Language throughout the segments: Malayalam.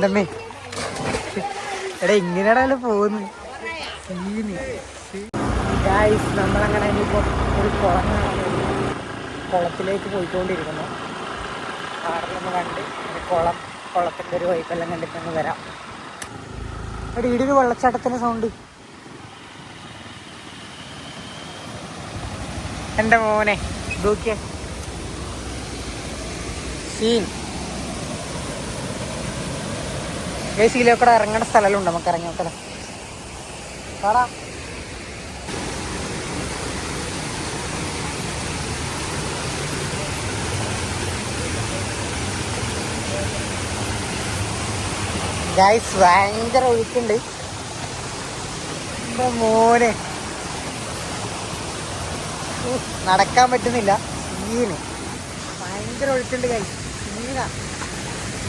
എന്തമ്മേ എടാ ഇങ്ങനെയാണല്ലോ പോകുന്നത്? നമ്മളങ്ങനെ ഇനിയിപ്പോൾ ഒരു കുളം കുളത്തിലേക്ക് പോയിക്കൊണ്ടിരിക്കുന്നു. കാറിലൊന്ന് കണ്ട് കുളം കുളത്തിന്റെ ഒരു വൈപ്പെല്ലാം കണ്ടിട്ടൊന്ന് വരാം. ഒരു വെള്ളച്ചാട്ടത്തിന്റെ സൗണ്ട് എന്റെ മോനെ നോക്കിയേ. സീൻ ബേസിക്കലൊക്കെ ഇറങ്ങേണ്ട സ്ഥലമുണ്ട് നമുക്ക് ഇറങ്ങി നോക്കാം. പാടാ ഗൈസ് ഭയങ്കര ഒഴുക്കുണ്ട്. എന്റെ മോനെ. നടക്കാൻ പറ്റുന്നില്ല. സീന്. ഭയങ്കര ഒഴുക്കുണ്ട് ഗൈസ് സീനാ.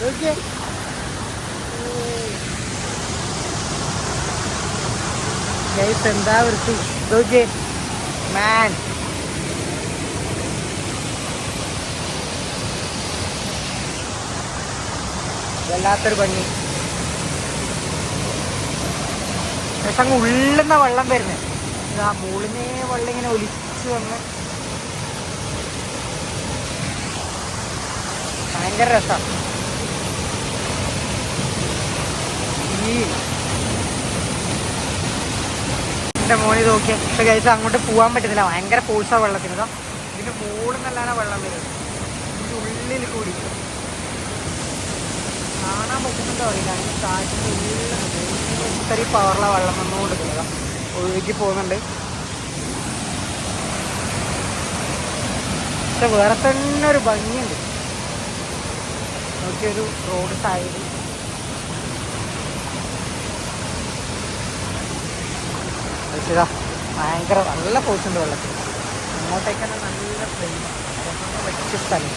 നോക്കിയേ. ഗൈസ് എന്താ വൃത്തി? നോക്കിയേ മാൻ വല്ലാത്തൊരു ഭംഗി. പക്ഷെ അങ്ങ് ഉള്ളുന്ന വെള്ളം വരുന്നത് ഇതാ മുകളിനെ വെള്ളം ഇങ്ങനെ ഒലിച്ചു വന്ന്. ഭയങ്കര രസമാണ് ഈ എന്റെ മോണി നോക്കിയ. പക്ഷെ കഴിച്ച് അങ്ങോട്ട് പോകാൻ പറ്റുന്നില്ല. ഭയങ്കര ഫോഴ്സാണ് വെള്ളത്തിന് ഇതാ ഇതിന്റെ മുകളിൽ നിന്നല്ലാണ് വെള്ളം വരുന്നത് ഉള്ളിൽ കൂടി. കാണാൻ പറ്റുന്നുണ്ടോ അറിയില്ല. ഉള്ളിൽ ഇത്രയും പവറുള്ള വെള്ളം വന്നുകൊണ്ടിരിക്കുന്നത് ഒഴുകി പോകുന്നുണ്ട്. പക്ഷെ വേറെ തന്നെ ഒരു ഭംഗിയുണ്ട്. നോക്കിയൊരു റോഡ് സൈഡ് ഇതാ ഭയങ്കര നല്ല പോച്ചുണ്ട് വെള്ളത്തിൽ. അങ്ങോട്ടേക്കാണ് നല്ല പറ്റിയ സ്ഥലം.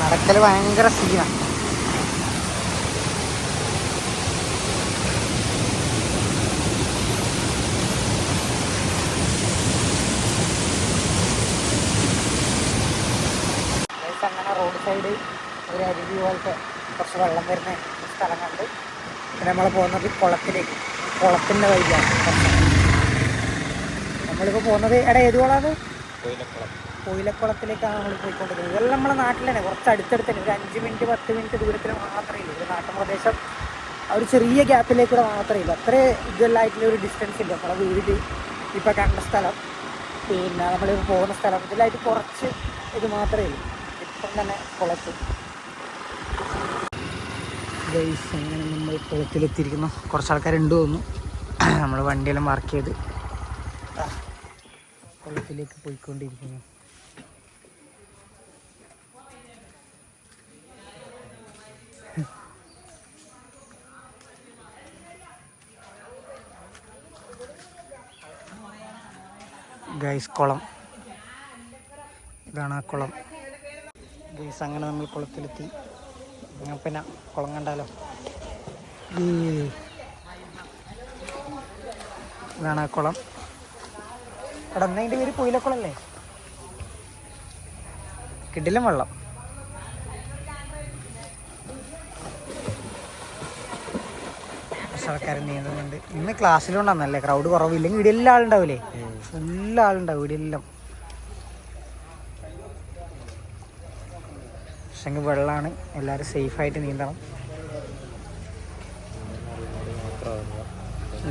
നടക്കൽ ഭയങ്കര സീനാണ് അങ്ങനെ റോഡ് സൈഡ് ഒരു അരുവി പോലത്തെ കുറച്ച് വെള്ളം വരുന്ന സ്ഥലം കണ്ട് പിന്നെ നമ്മൾ പോകുന്നത് കുളത്തിലേക്ക്. കുളത്തിന്റെ വഴിയാണ്. നമ്മളിപ്പോൾ പോകുന്നത് എടാ ഏത് കുളമാണ് കോയിലക്കുളത്തിലേക്കാണ് നമ്മൾ പോയിക്കൊണ്ടിരുന്നത്. ഇതെല്ലാം നമ്മളെ നാട്ടിൽ തന്നെ കുറച്ച് അടുത്തടുത്ത് തന്നെ ഒരു അഞ്ച് മിനിറ്റ് പത്ത് മിനിറ്റ് ദൂരത്തിൽ മാത്രമേ ഉള്ളൂ. ഒരു നാട്ടുപ്രദേശം ആ ഒരു ചെറിയ ഗ്യാപ്പിലേക്കൂടെ മാത്രമേ ഉള്ളൂ. അത്ര ഇതെല്ലായിട്ടുള്ള ഒരു ഡിസ്റ്റൻസ് ഇല്ല. നമ്മളെ വീട് ഇപ്പോൾ കണ്ട സ്ഥലം. പിന്നെ നമ്മളിപ്പോൾ പോകുന്ന സ്ഥലം. ഇതിലായിട്ട് കുറച്ച് ഇത് മാത്രമേ ഉള്ളൂ. ഇപ്പം തന്നെ കുളത്ത് ഗൈസ് അങ്ങനെ നമ്മൾ കുളത്തിലെത്തിയിരിക്കുന്നു? കുറച്ച് ആൾക്കാരുണ്ട് തോന്നുന്നു. നമ്മൾ വണ്ടിയെല്ലാം വർക്ക് ചെയ്ത് കുളത്തിലേക്ക് പോയിക്കൊണ്ടിരിക്കുന്നു. ഗൈസ് കുളം. ഇതാണ് ആ കുളം. ഗൈസ് അങ്ങനെ നമ്മൾ കുളത്തിലെത്തി. പിന്നെ കുളം കണ്ടാലോ? ഇതാണ് ആ കുളം. എടാ എന്നാ ഇതിന്റെ പേര് പുയിലക്കുളല്ലേ? കിടിലും വെള്ളം. ആൾക്കാർ നീന്തുന്നുണ്ട്. ഇന്ന് ക്ലാസ്സിലുണ്ടെന്നല്ലേ? ക്രൗഡ് കുറവില്ലെങ്കിൽ ഇവിടെ എല്ലാം ആളുണ്ടാവില്ലേ എല്ലാ ആളുണ്ടാവും ഇവിടെ എല്ലാം പക്ഷെ വെള്ളമാണ്. എല്ലാവരും സേഫായിട്ട് നീന്തണം.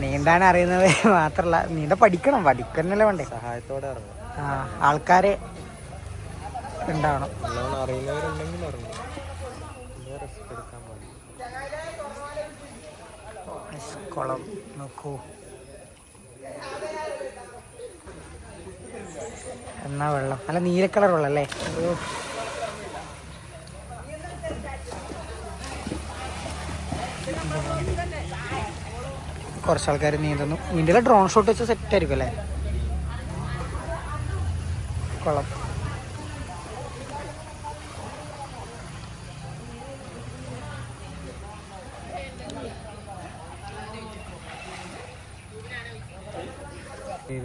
നീന്താൻ അറിയുന്നത് മാത്രല്ല നീന്ത പഠിക്കണം. പഠിക്കുന്നല്ലേ വേണ്ടേ? സഹായത്തോടെ ആ ആൾക്കാരെ ഉണ്ടാവണം. കുളം നോക്കൂ. എന്നാ വെള്ളം? നല്ല നീല കളർ വെള്ളം അല്ലേ കുറച്ച് ആൾക്കാർ നീന്തുന്നു നീന്തല ഡ്രോൺ ഷോട്ട് വെച്ച് സെറ്റ് ആയിരിക്കും അല്ലേ? കുളം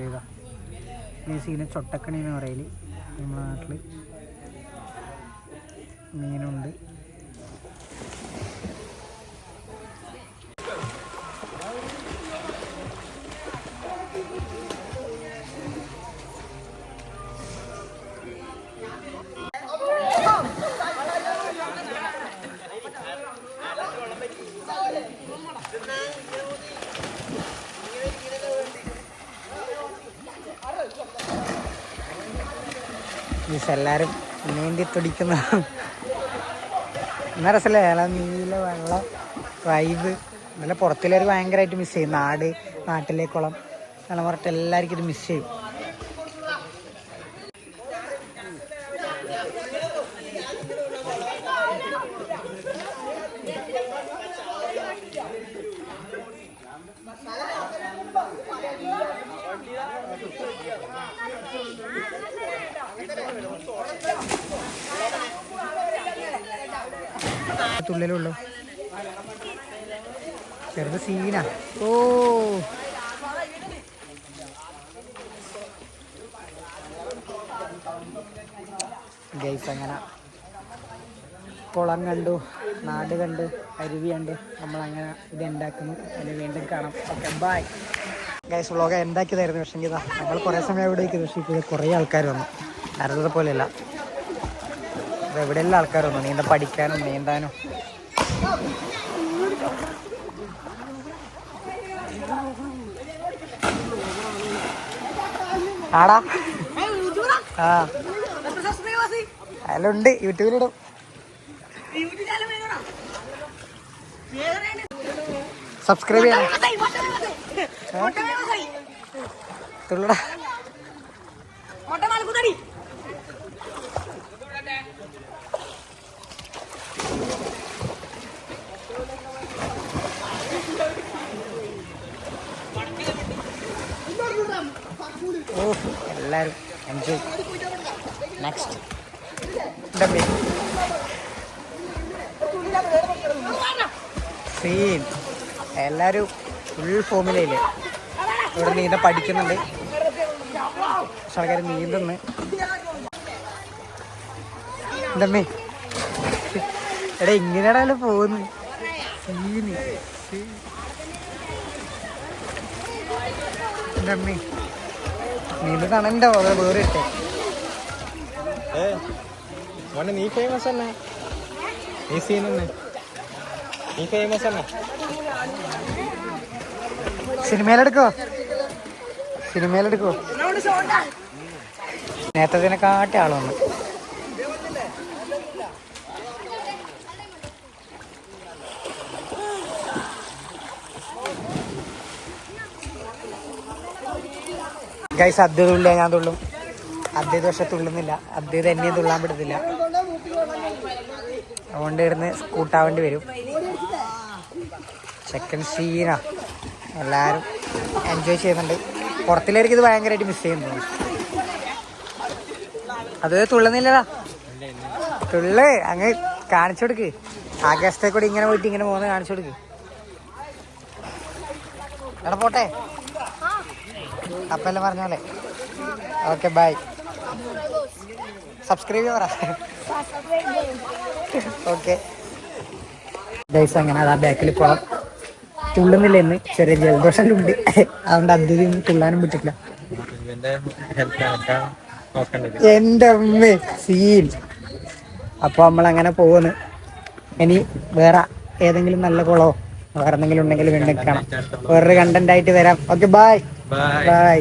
ഇതാ. ഈ സീന ചൊട്ടക്കണി എന്ന് പറയൽ നമ്മുടെ നാട്ടിൽ മീനുണ്ട്. മീൻസ് എല്ലാവരും നീന്തി തുടിക്കുന്ന. എന്നാ രസമല്ലേ നല്ല നീല വെള്ളം വൈബ് നല്ല പുറത്തുള്ളവർ ഭയങ്കരമായിട്ട് മിസ് ചെയ്യും. നാട് നാട്ടിലെ കുളം നല്ല പറഞ്ഞിട്ട് എല്ലാവർക്കും ഇത് മിസ് ചെയ്യും തുള്ളിലുള്ളു ചെറുത് സീന. ഓ. ഗൈസ് അങ്ങനെ കുളം കണ്ടു നാട് കണ്ട് അരുവി കണ്ട്. നമ്മളങ്ങനെ ഇത് ഉണ്ടാക്കുന്നു. അതിന് വീണ്ടും കാണാം. ഓക്കെ ബൈ ഗൈസ് വ്ളോഗ് എന്താക്കിയതായിരുന്നു? പക്ഷേ നമ്മൾ കുറേ സമയം ഇവിടെ ഇരിക്കുന്നു. പക്ഷേ ഇപ്പോൾ കുറേ ആൾക്കാർ വന്നു. നേരത്തെ പോലെയല്ല. ഇത് ആൾക്കാരൊന്നും ആൾക്കാർ വന്നു നീന്ത പഠിക്കാനും നീന്താനും. ആടാ. ആ. അതിലുണ്ട് യൂട്യൂബിലിടും. സബ്സ്ക്രൈബ് ചെയ്യണം. തുള്ളടാ. ഓ എല്ലാവരും എൻജോയ് നെക്സ്റ്റ് സീൻ എല്ലാവരും ഫുൾ ഫോമിലയില്ലേ ഇവിടെ നീന്ത പഠിക്കുന്നുണ്ട്. പക്ഷെ ആൾക്കാർ നീന്തുന്നു. എന്തമ്മേ എടാ ഇങ്ങനെയാണല്ലോ പോകുന്നു എന്തമ്മേ നീന്ത് കാണണ്ട വേറെ ഇട്ടേ. നീ ഫേമസ് തന്നെ നീ സീൻ തന്നെ നീ ഫേമസ് തന്നെ സിനിമയിലെടുക്കോ? സിനിമയിലെടുക്കോ? നേരത്തെ കാട്ടിയ ആളൊന്ന് ഗൈസ് തുള്ളിയ ഞാൻ തുള്ളും. അദ്വൈത പക്ഷെ തുള്ളുന്നില്ല. അദ്ദേഹം എന്നെയും തുള്ളാൻ പറ്റത്തില്ല അതുകൊണ്ട് ഇരുന്ന് കൂട്ടാവേണ്ടി വരും. ചെക്കൻ സീന എല്ലാവരും എൻജോയ് ചെയ്യുന്നുണ്ട്. പുറത്തിലേക്ക് ഇത് ഭയങ്കരമായിട്ട് മിസ് ചെയ്യുന്നു. അത് തുള്ളുന്നില്ലടാ. തുള്ള്. അങ്ങ് കാണിച്ചു കൊടുക്ക്. ആകാശത്തെ കൂടി ഇങ്ങനെ പോയിട്ട് ഇങ്ങനെ പോകുന്നത് കാണിച്ചു കൊടുക്ക്. എടാ പോട്ടെ. അപ്പല്ലേ പറഞ്ഞോളെ ഓക്കെ ബൈ സബ്സ്ക്രൈബ് പറ. ഓക്കെ ഗൈസ് അങ്ങനെ അതാ ബാക്കിൽ കുളം തുള്ളുന്നില്ല എന്ന് ചെറിയ ജലദോഷമുണ്ട് അതുകൊണ്ട് അതിഥി തുള്ളാനും പറ്റില്ല എന്റെ അമ്മേ സീൻ അപ്പോൾ നമ്മൾ അങ്ങനെ പോകുന്നു ഇനി വേറെ ഏതെങ്കിലും നല്ല കുളമോ വേറെ എന്തെങ്കിലും ഉണ്ടെങ്കിൽ വീണ്ടും കാണാം. വേറൊരു കണ്ടന്റ് ആയിട്ട് വരാം. Okay bye bye bye